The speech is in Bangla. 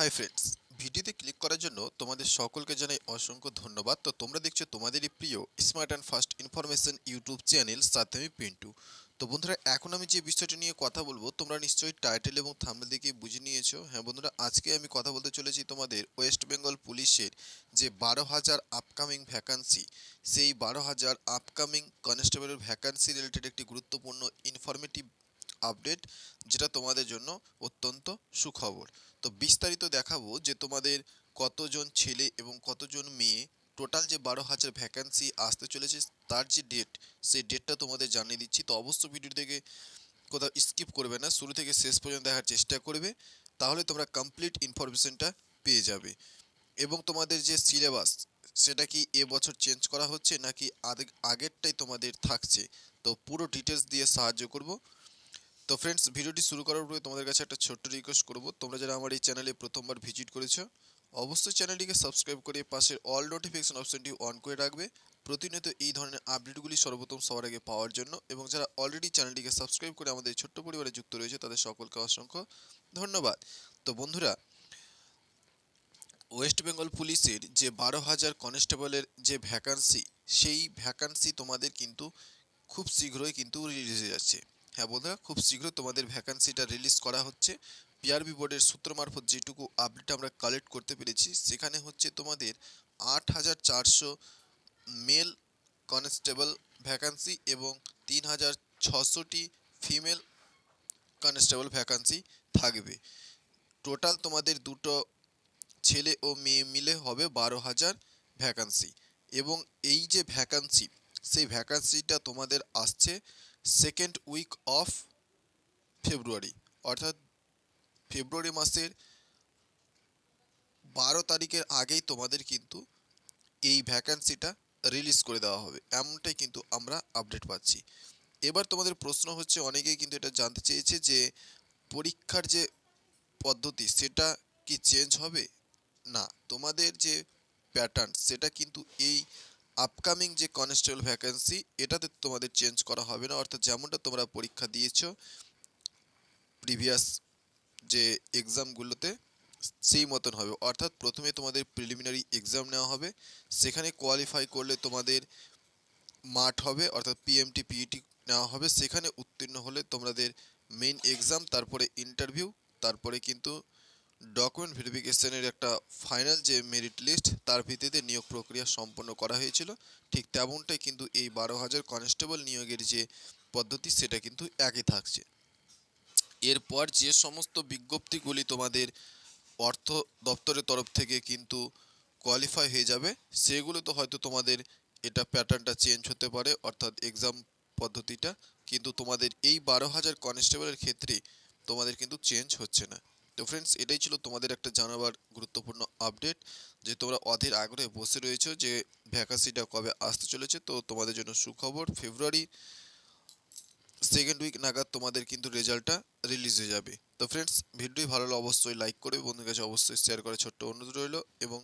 হাই ফ্রেন্ডস ভিডিওতে ক্লিক করার জন্য তোমাদের সকলকে জানাই অসংখ্য ধন্যবাদ। তো তোমরা দেখছ তোমাদেরই প্রিয় smart and fast information YouTube channel সাথে আমি পিন্টু তো বন্ধুরা, এখন আমি যে বিষয়টি নিয়ে কথা বলব, তোমরা নিশ্চয়ই টাইটেল এবং থাম্বনেল দেখে বুঝে নিয়েছো। হ্যাঁ বন্ধুরা, আজকে আমি কথা বলতে চলেছি তোমাদের ওয়েস্ট বেঙ্গল পুলিশের যে বারো হাজার আপকামিং ভ্যাকান্সি সেই বারো হাজার আপকামিং কনস্টেবলের ভ্যাকান্সি রিলেটেড একটি গুরুত্বপূর্ণ ইনফরমেটিভ আপডেট যেটা তোমাদের জন্য অত্যন্ত সুখবর। তো বিস্তারিত দেখাবো যে তোমাদের কতজন ছেলে এবং কতজন মেয়ে টোটাল যে বারো হাজার ভ্যাকান্সি আসতে চলেছে তার যে ডেট সেই ডেটটা তোমাদের জানিয়ে দিচ্ছি। তো অবশ্য ভিডিও থেকে কোথাও স্কিপ করবে না, শুরু থেকে শেষ পর্যন্ত দেখার চেষ্টা করবে, তাহলে তোমরা কমপ্লিট ইনফরমেশনটা পেয়ে যাবে। এবং তোমাদের যে সিলেবাস সেটা কি এবছর চেঞ্জ করা হচ্ছে নাকি আগে- আগেরটাই তোমাদের থাকছে? তো পুরো ডিটেলস দিয়ে সাহায্য করব। তো ফ্রেন্ডস ভিডিওটি শুরু করার পূর্বে তোমাদের কাছে একটা ছোট্ট রিকোয়েস্ট করব। তোমরা যারা আমার এই চ্যানেলে প্রথমবার ভিজিট করেছ, অবশ্যই চ্যানেলটিকে সাবস্ক্রাইব করে পাশের অল নোটিফিকেশন অপশনটি অন করে রাখবে। প্রতিনিয়ত এই ধরনের আপডেটগুলি সর্বপ্রথম সবার আগে পাওয়ার জন্য এবং যারা অলরেডি চ্যানেলটিকে সাবস্ক্রাইব করে আমাদের ছোট্ট পরিবারে যুক্ত রয়েছে, তাদের সকলকে অসংখ্য ধন্যবাদ। তো বন্ধুরা ওয়েস্ট বেঙ্গল পুলিশের যে বারো হাজার কনস্টেবলের যে ভ্যাকান্সি সেই ভ্যাকান্সি তোমাদের কিন্তু খুব শীঘ্রই কিন্তু রিলিজ হয়ে যাচ্ছে। হ্যাঁ বন্ধুরা, খুব শীঘ্র তোমাদের ভ্যাকান্সিটা রিলিজ করা হচ্ছে। পিআরবি বোর্ডের সূত্র মারফত যেটুকু আপডেট আমরা কালেক্ট করতে পেরেছি, সেখানে হচ্ছে তোমাদের আট হাজার চারশো মেল কনস্টেবল ভ্যাকান্সি এবং তিন হাজার ছশোটি ফিমেল কনস্টেবল ভ্যাকান্সি থাকবে। টোটাল তোমাদের দুটো ছেলে ও মেয়ে মিলে হবে বারো হাজার ভ্যাকান্সি এবং এই যে ভ্যাকান্সি সেই ভ্যাকান্সিটা তোমাদের আসছে সেকেন্ড উইক অফ ফেব্রুয়ারি অর্থাৎ ফেব্রুয়ারি মাসের বারো তারিখের আগেই তোমাদের কিন্তু এই ভ্যাকান্সিটা রিলিজ করে দেওয়া হবে। এমনটাই কিন্তু আমরা আপডেট পাচ্ছি। এবার তোমাদের প্রশ্ন হচ্ছে, অনেকেই কিন্তু এটা জানতে চেয়েছে যে পরীক্ষার যে পদ্ধতি, সেটা কি চেঞ্জ হবে? না, তোমাদের যে প্যাটার্ন সেটা কিন্তু এই আপকামিং যে কনস্টেবল ভ্যাকেন্সি এটাতে তোমাদের চেঞ্জ করা হবে না। অর্থাৎ যেমনটা তোমরা পরীক্ষা দিয়েছ প্রিভিয়াস যে এক্সামগুলোতে সেই মতন হবে। অর্থাৎ প্রথমে তোমাদের প্রিলিমিনারি এক্সাম নেওয়া হবে। সেখানে কোয়ালিফাই করলে তোমাদের মাঠ হবে, অর্থাৎ পিএমটি পিইটি নেওয়া হবে। সেখানে উত্তীর্ণ হলে তোমাদের মেইন এক্সাম তারপরে ইন্টারভিউ তারপরে কিন্তু ডকুমেন্ট ভেরিফিকেশনের একটা ফাইনাল যে মেরিট লিস্ট তার ভিত্তিতে নিয়োগ প্রক্রিয়া সম্পন্ন করা হয়েছিল। ঠিক তেমনটাই কিন্তু এই বারো হাজার কনস্টেবল নিয়োগের যে পদ্ধতি, সেটা কিন্তু একই থাকছে। এরপর যে সমস্ত বিজ্ঞপ্তিগুলি তোমাদের অর্থ দপ্তরের তরফ থেকে কিন্তু কোয়ালিফাই হয়ে যাবে, সেগুলো তো হয়তো তোমাদের এটা প্যাটার্নটা চেঞ্জ হতে পারে, অর্থাৎ এক্সাম পদ্ধতিটা, কিন্তু তোমাদের এই বারো হাজার কনস্টেবলের ক্ষেত্রে তোমাদের কিন্তু চেঞ্জ হচ্ছে না। তো ফ্রেন্ডস এটাই ছিল তোমাদের একটা জানাবার গুরুত্বপূর্ণ আপডেট যে তোমরা অধীর আগ্রহে বসে রয়েছো যে ভ্যাকান্সিটা কবে আসতে চলেছে। তো তোমাদের জন্য সুখবর ফেব্রুয়ারি সেকেন্ড উইক নাগাদ তোমাদের কিন্তু রেজাল্টটা রিলিজ হয়ে যাবে। তো ফ্রেন্ডস ভিডিওটি ভালো লাগলে অবশ্যই লাইক করে বন্ধুর কাছে অবশ্যই শেয়ার করে ছোট্ট অনুরোধ রইল এবং